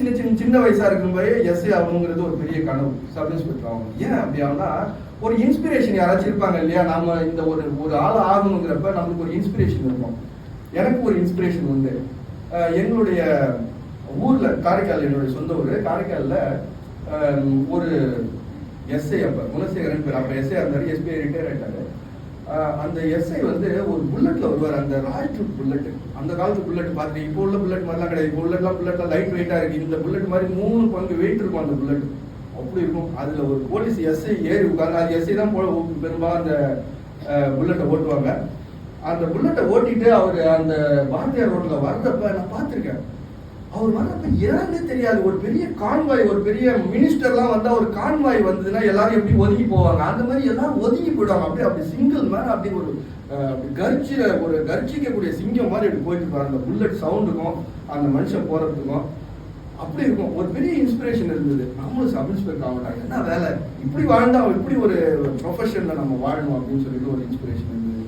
சின்ன சின்ன சின்ன வயசா இருக்கும்போது எஸ்ஐ ஆகணுங்கிறது ஒரு பெரிய கனவு. சப் இன்ஸ்பெக்டர் ஆகணும் ஏன் அப்படி ஆகுனா ஒரு இன்ஸ்பிரேஷன் யாராச்சும் இருப்பாங்க இல்லையா? நம்ம இந்த ஒரு ஒரு ஆள் ஆகணுங்கிறப்ப நம்மளுக்கு ஒரு இன்ஸ்பிரேஷன் இருக்கும். எனக்கு ஒரு இன்ஸ்பிரேஷன் உண்டு. எங்களுடைய ஊர்ல காரைக்கால் என்னுடைய சொந்த ஊர். காரைக்கால்ல ஒரு எஸ்ஐ அப்ப குணசேகரன் பேர். அப்ப எஸ்ஐ இருந்தாரு எஸ்பிஐ ரிட்டையர் ஆயிட்டாரு. அந்த எஸ்ஐ வந்து ஒரு புல்லட்ல வருவார். அந்த ராயல் புல்லட்டு புல்லட் அந்த காலத்து புல்லட் பார்த்து இப்போ உள்ள புல்லட் மாதிரிலாம் கிடையாது. இப்போ உள்ளலாம் புல்லட்லாம் லைட் வெயிட்டா இருக்கு. இந்த புல்லட் மாதிரி மூணு பங்கு வெயிட் இருக்கும் அந்த புல்லட் அப்படி இருக்கும். அதுல ஒரு போலீஸ் எஸ்ஐ ஏறி உட்காந்து அது எஸ்ஐ தான் போல பெரும்பாலும் அந்த புல்லட்டை ஓட்டுவாங்க. அந்த புல்லட்டை ஓட்டிட்டு அவர் அந்த பாரதியார் ரோட்ல வர்றப்ப நான் பார்த்துருக்கேன். அவர் வர்றப்ப ஏன்னு தெரியாது. ஒரு பெரிய கான்வாய் ஒரு பெரிய மினிஸ்டர்லாம் வந்தால் ஒரு கான்வாய் வந்ததுன்னா எல்லாரும் எப்படி ஒதுங்கி போவாங்க? அந்த மாதிரி எல்லாரும் ஒதுங்கி போயிடுவாங்க. அப்படியே அப்படி சிங்கிள் மேன் அப்படி ஒரு அப்படி கர்ச்சி ஒரு கர்ச்சிக்கக்கூடிய சிங்கம் மாதிரி இப்படி போயிட்டு இருப்பாங்க அந்த புல்லட் சவுண்டுக்கும் அந்த மனுஷன் போறதுக்கும் அப்படி இருக்கும். ஒரு பெரிய இன்ஸ்பிரேஷன் இருந்தது. நம்மளும் சப் இன்ஸ்பெக்டர் ஆகட்டாங்க என்ன வேலை? இப்படி வாழ்ந்தா இப்படி ஒரு ப்ரொஃபஷனில் நம்ம வாழணும் அப்படின்னு சொல்லிட்டு ஒரு இன்ஸ்பிரேஷன் இருந்தது.